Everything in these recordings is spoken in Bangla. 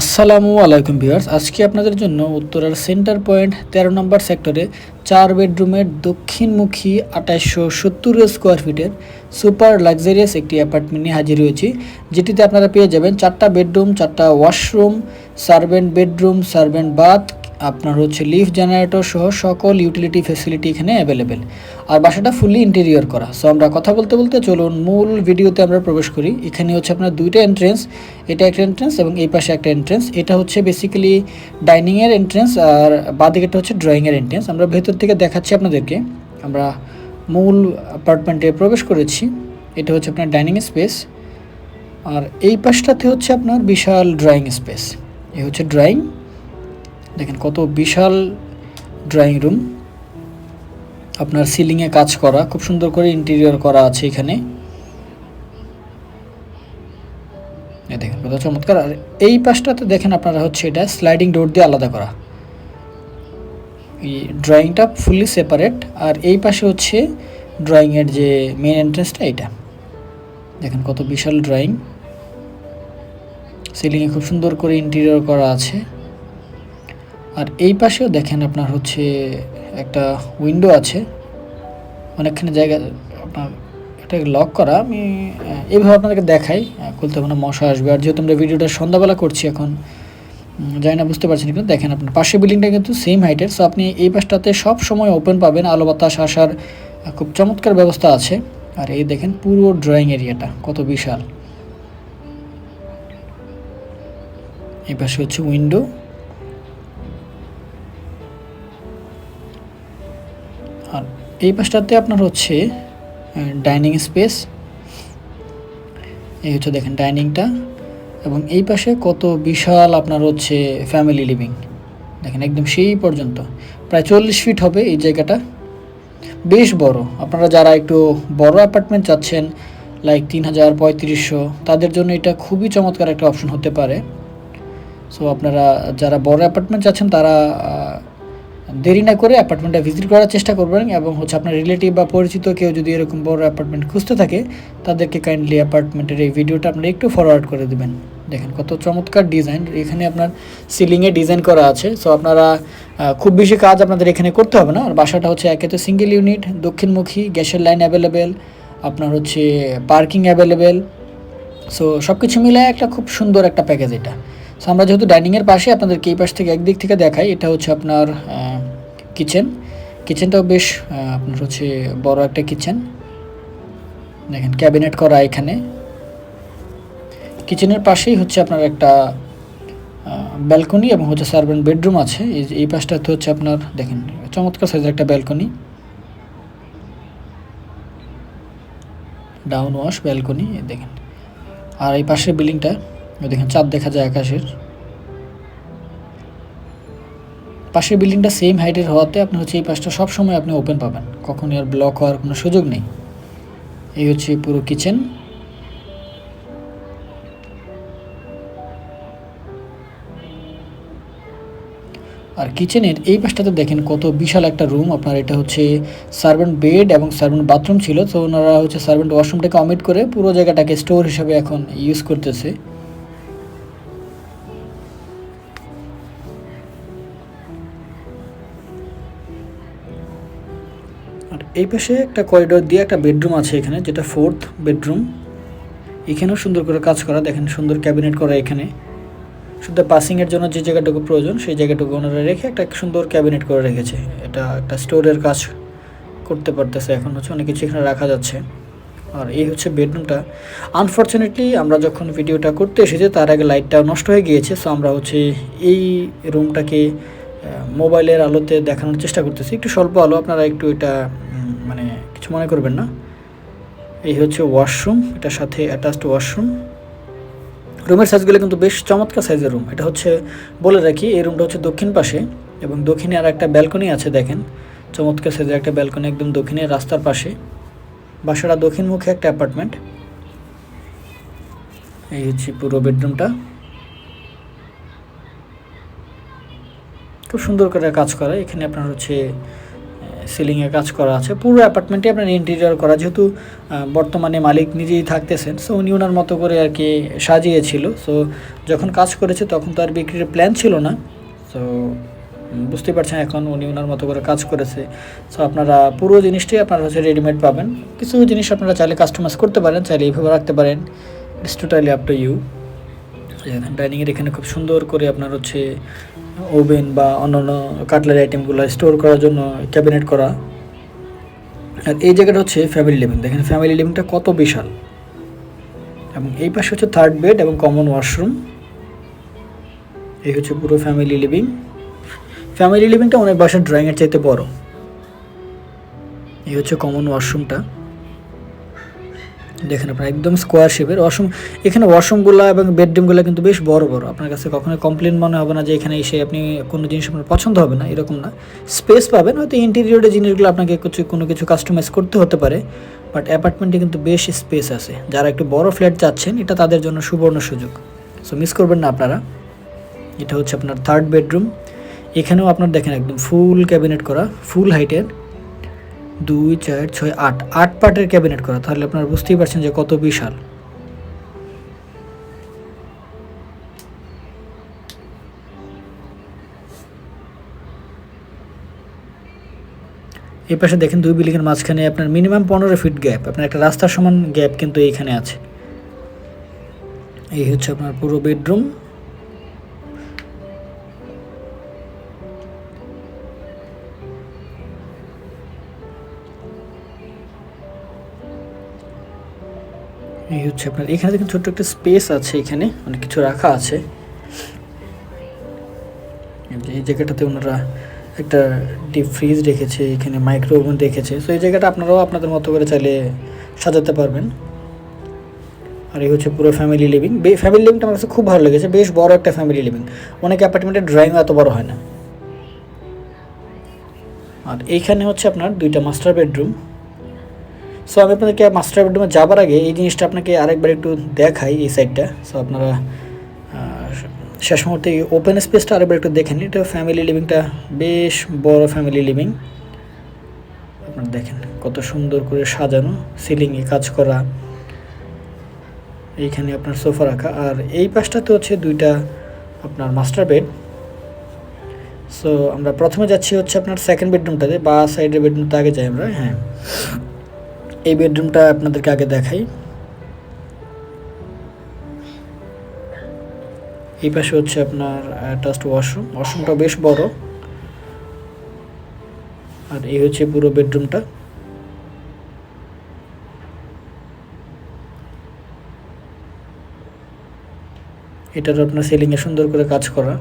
আসসালামু আলাইকুম ভিউয়ার্স, আজকে আপনাদের জন্য উত্তরার সেন্টার পয়েন্ট তেরো নম্বর সেক্টরে চার বেডরুমের দক্ষিণমুখী আঠাশশো সত্তর স্কোয়ার ফিটের সুপার লাক্সারিয়াস একটি অ্যাপার্টমেন্ট নিয়ে হাজির হয়েছি, যেটিতে আপনারা পেয়ে যাবেন চারটা বেডরুম, চারটা washroom servant bedroom servant bath আপনার হচ্ছে লিফট জেনারেটর সহ সকল ইউটিলিটি ফেসিলিটি এখানে অ্যাভেলেবেল আর বাসাটা ফুললি ইন্টেরিয়র করা। সো আমরা কথা বলতে বলতে চলুন, মূল ভিডিওতে আমরা প্রবেশ করি। এখানে হচ্ছে আপনার দুইটা এন্ট্রেন্স এটা একটা এন্ট্রেন্স এবং এই পাশে একটা এন্ট্রেন্স এটা হচ্ছে বেসিক্যালি ডাইনিংয়ের এন্ট্রেন্স আর বাদিকেটা হচ্ছে ড্রয়িংয়ের এন্ট্রেন্স আমরা ভেতর থেকে দেখাচ্ছি আপনাদেরকে। আমরা মূল অ্যাপার্টমেন্টে প্রবেশ করেছি। এটা হচ্ছে আপনার ডাইনিং স্পেস আর এই পাশটাতে হচ্ছে আপনার বিশাল ড্রয়িং স্পেস এই হচ্ছে ড্রয়িং দেখেন কত বিশাল ড্রয়িং রুম আপনার সিলিংয়ে কাজ করা, খুব সুন্দর করে ইন্টেরিয়র করা আছে এখানে। দেখেন কত চমৎকার। আর এই পাশটাতে দেখেন আপনারা হচ্ছে এটা স্লাইডিং ডোর দিয়ে আলাদা করা। এই ড্রয়িংটা ফুললি সেপারেট আর এই পাশে হচ্ছে ড্রয়িংয়ের যে মেন এন্ট্রেন্সটা এটা। দেখেন কত বিশাল ড্রয়িং সিলিংয়ে খুব সুন্দর করে ইন্টেরিয়র করা আছে। আর এই পাশেও দেখেন আপনার হচ্ছে একটা উইন্ডো আছে। অনেকখানি জায়গা, আপনার এটা লক করা। আমি এইভাবে আপনাদেরকে দেখাই। খুলতে হবে না মশা আসবে। আর যেহেতু আমরা ভিডিওটা সন্ধ্যাবেলা করছি এখন জানি না, বুঝতে পারছেন কিন্তু দেখেন আপনার পাশের বিল্ডিংটা কিন্তু সেম হাইটের সো আপনি এই পাশটাতে সব সময় ওপেন পাবেন। আলো বাতাস আসার খুব চমৎকার ব্যবস্থা আছে। আর এই দেখেন পুরো ড্রয়িং এরিয়াটা কত বিশাল। এই পাশে হচ্ছে উইন্ডো এই পাশটাতে আপনার হচ্ছে ডাইনিং স্পেস এই হচ্ছে দেখেন ডাইনিংটা এবং এই পাশে কত বিশাল আপনার হচ্ছে ফ্যামিলি লিভিং দেখেন একদম সেই পর্যন্ত। প্রায় চল্লিশ ফিট হবে এই জায়গাটা। বেশ বড়। আপনারা যারা একটু বড় অ্যাপার্টমেন্ট চাচ্ছেন লাইক তিন হাজার, পঁয়ত্রিশশো, তাদের জন্য এটা খুবই চমৎকার একটা অপশন হতে পারে। সো আপনারা যারা বড় অ্যাপার্টমেন্ট চাচ্ছেন, তারা দেরি না করে অ্যাপার্টমেন্টটা ভিজিট করার চেষ্টা করবেন এবং হচ্ছে আপনার রিলেটিভ বা পরিচিত কেউ যদি এরকম বড় অ্যাপার্টমেন্ট খুঁজতে থাকে, তাদেরকে কাইন্ডলি অ্যাপার্টমেন্টের এই ভিডিওটা আপনারা একটু ফরওয়ার্ড করে দেবেন। দেখেন কত চমৎকার ডিজাইন এখানে আপনার সিলিংয়ে ডিজাইন করা আছে। সো আপনারা খুব বেশি কাজ আপনাদের এখানে করতে হবে না। আর বাসাটা হচ্ছে একে তো সিঙ্গেল ইউনিট দক্ষিণমুখী, গ্যাসের লাইন অ্যাভেলেবেল আপনার হচ্ছে পার্কিং অ্যাভেলেবেল সো সব কিছু মিলে একটা খুব সুন্দর একটা প্যাকেজ এটা। সো আমরা যেহেতু ডাইনিংয়ের পাশে আপনাদেরকে এই পাশ থেকে একদিক থেকে দেখাই, এটা হচ্ছে আপনার কিচেন কিচেনটাও বেশ আপনার হচ্ছে বড় একটা কিচেন দেখেন ক্যাবিনেট করা এখানে। কিচেনের পাশেই হচ্ছে আপনার একটা ব্যালকনি এবং হচ্ছে সার্ভেন্ট বেডরুম আছে। এই পাশটাতে হচ্ছে আপনার, দেখেন, চমৎকার সাইজের একটা ব্যালকনি ডাউন ওয়াশ ব্যালকনি দেখেন। আর এই পাশের বিল্ডিংটা দেখেন, চাঁদ দেখা যায় আকাশের। পাশের বিল্ডিংটা সেম হাইটের হওয়াতে আপনি হচ্ছে এই পাশটা সব সময় আপনি ওপেন পাবেন। কখনই আর ব্লক হওয়ার কোনো সুযোগ নেই। এই হচ্ছে পুরো কিচেন আর কিচেনের এই পাশটাতে দেখেন কত বিশাল একটা রুম আপনার এটা হচ্ছে সার্ভেন্ট বেড এবং সার্ভেন্ট বাথরুম ছিল। তো ওনারা হচ্ছে সার্ভেন্ট ওয়াশরুমটাকে অমিট করে পুরো জায়গাটাকে স্টোর হিসেবে এখন ইউজ করতেছে। আর এই পাশে একটা করিডোর দিয়ে একটা বেডরুম আছে এখানে, যেটা ফোর্থ বেডরুম এখানেও সুন্দর করে কাজ করা, দেখেন সুন্দর ক্যাবিনেট করা এখানে। শুধু পাসিংয়ের জন্য যে জায়গাটুকু প্রয়োজন, সেই জায়গাটুকু ওনারা রেখে একটা সুন্দর ক্যাবিনেট করে রেখেছে। এটা একটা স্টোরের কাজ করতে পারতেছে এখন, হচ্ছে অনেক কিছু এখানে রাখা যাচ্ছে। আর এই হচ্ছে বেডরুমটা আনফর্চুনেটলি আমরা যখন ভিডিওটা করতে এসেছি, তার আগে লাইটটা নষ্ট হয়ে গিয়েছে সো আমরা হচ্ছে এই রুমটাকে মোবাইলের আলোতে দেখানোর চেষ্টা করতেছি। একটু স্বল্প আলো, আপনারা একটু এটা মানে কিছু মনে করবেন না। এই হচ্ছে ওয়াশরুম, এটার সাথে অ্যাটাচড ওয়াশরুম। রুমের সাইজগুলো কিন্তু বেশ চমৎকার সাইজের রুম। এটা হচ্ছে, বলে রাখি, এই রুমটা হচ্ছে দক্ষিণ পাশে এবং দক্ষিণে আর একটা ব্যালকনি আছে, দেখেন। চমৎকার সাইজের একটা ব্যালকনি, একদম দক্ষিণে রাস্তার পাশে। বাসাটা দক্ষিণমুখী একটা অ্যাপার্টমেন্ট। এই হচ্ছে পুরো বেডরুমটা। খুব সুন্দর করে কাজ করা। এখানে আপনার হচ্ছে সিলিংয়ে কাজ করা আছে। পুরো অ্যাপার্টমেন্টে আপনার ইন্টেরিয়র করা। যেহেতু বর্তমানে মালিক নিজেই থাকতেছেন সো উনি ওনার মতো করে আর কি সাজিয়েছিল। সো যখন কাজ করেছে তখন তো আর বিক্রির প্ল্যান ছিল না। সো বুঝতে পারছেন এখন উনি ওনার মতো করে কাজ করেছে। সো আপনারা পুরো জিনিসটাই আপনারা হচ্ছে রেডিমেড পাবেন। কিছু জিনিস আপনারা চাইলে কাস্টমাইজ করতে পারেন, চাইলে এইভাবে রাখতে পারেন। It's totally up to you ডাইনিংয়ের এখানে খুব সুন্দর করে আপনার হচ্ছে ওভেন বা অন্যান্য কাটলারি আইটেমগুলো স্টোর করার জন্য ক্যাবিনেট করা। আর এই জায়গাটা হচ্ছে ফ্যামিলি লিভিং দেখেন ফ্যামিলি লিভিংটা কত বিশাল। এবং এই পাশে হচ্ছে থার্ড বেড এবং কমন ওয়াশরুম এই হচ্ছে পুরো ফ্যামিলি লিভিং ফ্যামিলি লিভিংটা অনেক বাসার ড্রয়িংয়ের চাইতে বড়। এই হচ্ছে কমন ওয়াশরুমটা দেখেন আপনার, একদম স্কোয়ার শেপের ওয়াশরুম এখানে ওয়াশরুমগুলো এবং বেডরুমগুলো কিন্তু বেশ বড় বড়। আপনার কাছে কখনো কমপ্লেন মনে হবে না যে এখানে এসে আপনি কোনো জিনিস আপনার পছন্দ হবে না, এরকম না। স্পেস পাবেন, হয়তো ইন্টেরিয়রের জিনিসগুলো আপনাকে কিছু কোনো কিছু কাস্টমাইজ করতে হতে পারে বাট অ্যাপার্টমেন্টে কিন্তু বেশ স্পেস আছে। যারা একটু বড় ফ্ল্যাট চাচ্ছেন, এটা তাদের জন্য সুবর্ণ সুযোগ। সো মিস করবেন না আপনারা। এটা হচ্ছে আপনার থার্ড বেডরুম এখানেও আপনার দেখেন একদম ফুল ক্যাবিনেট করা ফুল হাইটের দুই, চার, ছয়, আট। আট পার্টের ক্যাবিনেট করা, তাহলে আপনারা বুঝতেই পারছেন যে কত বিশাল। এই পাশে দেখেন দুই বিল্ডিংয়ের মাঝখানে আপনার মিনিমাম পনেরো ফিট গ্যাপ, আপনার একটা রাস্তার সমান গ্যাপ কিন্তু এইখানে আছে। এই হচ্ছে আপনার পুরো বেডরুম। এই হচ্ছে আপনার, এখানে দেখেন ছোট্ট একটা স্পেস আছে এখানে, অনেক কিছু রাখা আছে। এই জায়গাটাতে ওনারা একটা ডিপ ফ্রিজ রেখেছে, এখানে মাইক্রো ওভেন রেখেছে। সো এই জায়গাটা আপনারাও আপনাদের মতো করে চাইলে সাজাতে পারবেন। আর এই হচ্ছে পুরো ফ্যামিলি লিভিং ফ্যামিলি লিভিংটা আমার কাছে খুব ভালো লেগেছে, বেশ বড় একটা ফ্যামিলি লিভিং অনেক অ্যাপার্টমেন্টের ড্রয়িং এত বড় হয় না। আর এইখানে হচ্ছে আপনার দুইটা মাস্টার বেডরুম সো আমি আপনাদেরকে মাস্টার বেডরুমে যাবার আগে এই জিনিসটা আপনাকে আরেকবার একটু দেখাই এই সাইডটা সো আপনারা শেষ মুহূর্তে এই ওপেন স্পেসটা আরেকবার একটু দেখেন। এটা ফ্যামিলি লিভিংটা বেশ বড় ফ্যামিলি লিভিং আপনারা দেখেন কত সুন্দর করে সাজানো সিলিংয়ে কাজ করা। এইখানে আপনার সোফা রাখা। আর এই পাশটাতে হচ্ছে দুইটা আপনার মাস্টার বেড সো আমরা প্রথমে যাচ্ছি হচ্ছে আপনার সেকেন্ড বেডরুমটাতে বা সাইডের বেডরুমটা আগে যাই আমরা হ্যাঁ। এই বেডরুমটা আপনাদেরকে আগে দেখাই। এই পাশে হচ্ছে আপনার অ্যাটাচড ওয়াশরুম ওয়াশরুমটা বেশ বড়। আর এই হচ্ছে পুরো বেডরুমটা। এটার আপনার সিলিংয়ে সুন্দর করে কাজ করা।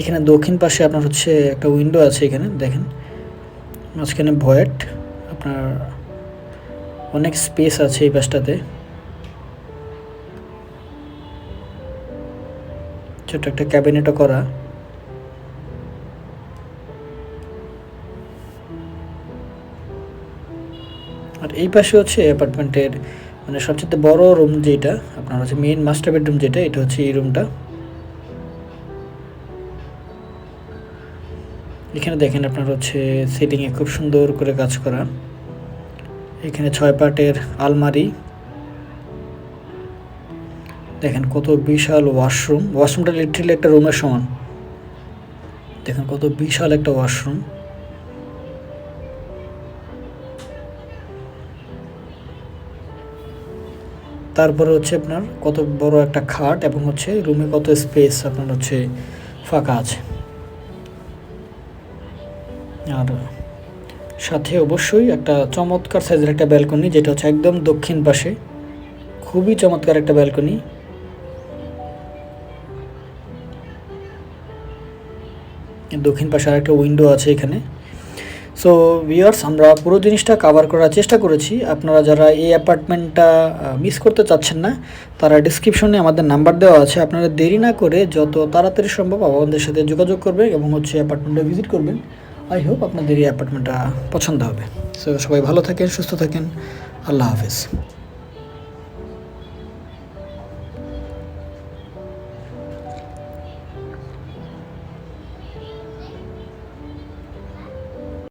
এখানে দক্ষিণ পাশে আপনার হচ্ছে একটা উইন্ডো আছে এখানে, দেখেন। মাঝখানে ভয়েট আপনার অনেক স্পেস আছে এই পাশটাতে। ছোট একটা ক্যাবিনেটও করা। আর এই পাশে হচ্ছে অ্যাপার্টমেন্টের মানে সবচেয়ে বড় রুম যেটা, আপনার হচ্ছে মেইন মাস্টার বেডরুম যেটা, এটা হচ্ছে এই রুমটা এখানে দেখেন আপনার হচ্ছে সিলিংয়ে খুব সুন্দর করে কাজ করা। এখানে ছয় পার্টের আলমারি। দেখেন কত বিশাল ওয়াশরুম ওয়াশরুমটা লিটারেলি একটা রুমের সমান। দেখেন কত বিশাল একটা ওয়াশরুম তারপরে হচ্ছে আপনার কত বড় একটা খাট এবং হচ্ছে রুমে কত স্পেস আপনার হচ্ছে ফাঁকা আছে। আর সাথে অবশ্যই একটা চমৎকার সাইজের একটা ব্যালকনি যেটা হচ্ছে একদম দক্ষিণ পাশে। খুবই চমৎকার একটা ব্যালকনি দক্ষিণ পাশে আর একটা উইন্ডো আছে এখানে। সো ভিউয়ার্স আমরা পুরো জিনিসটা কাভার করার চেষ্টা করেছি। আপনারা যারা এই অ্যাপার্টমেন্টটা মিস করতে চাচ্ছেন না, তারা ডিসক্রিপশনে আমাদের নাম্বার দেওয়া আছে। আপনারা দেরি না করে যত তাড়াতাড়ি সম্ভব আমাদের সাথে যোগাযোগ করবেন এবং হচ্ছে অ্যাপার্টমেন্টটা ভিজিট করবেন। আই হোপ আপনাদের এই অ্যাপার্টমেন্টটা পছন্দ হবে। সো সবাই ভালো থাকেন, সুস্থ থাকেন। আল্লাহ হাফেজ।